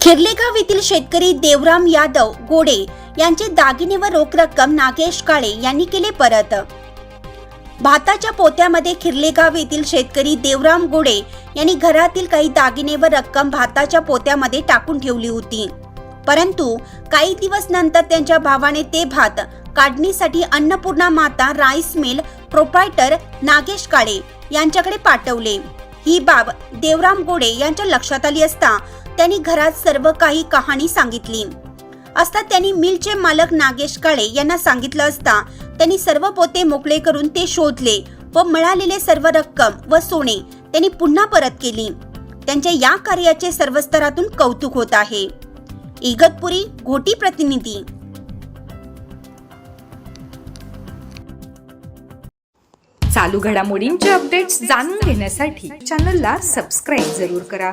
खिरलेगाव येथील शेतकरी देवराम यादव गोडे यांचे दागिने व रोख रक्कम नागेश काळे यांनी केले परत. भाताच्या पोत्यामध्ये खिरलेगाव येथील शेतकरी देवराम गोडे यांनी घरातील काही दागिने व रक्कम भाताच्या पोत्यामध्ये टाकून ठेवली होती. परंतु काही दिवस नंतर त्यांच्या भावाने ते भात काढणीसाठी Annapurna Mata rice mill proprietor Nagesh Kale यांच्याकडे पाठवले. ही बाब देवराम गोडे यांच्या लक्षात आली असता त्यांनी घरात सर्व काही कहाणी सांगितली. असता त्यांनी मिलचे मालक नागेश काळे यांना सांगितलं असता त्यांनी सर्व पोते मोकळे करून ते शोधले व मिळालेले सर्व रक्कम व सोने त्यांनी पुन्हा परत केली. त्यांच्या या कार्याचे सर्व स्तरातून कौतुक होत आहे. इगतपुरी घोटी प्रतिनिधी. चालू घडामोडींचे अपडेट्स जाणून घेण्यासाठी चॅनलला सबस्क्राईब जरूर करा.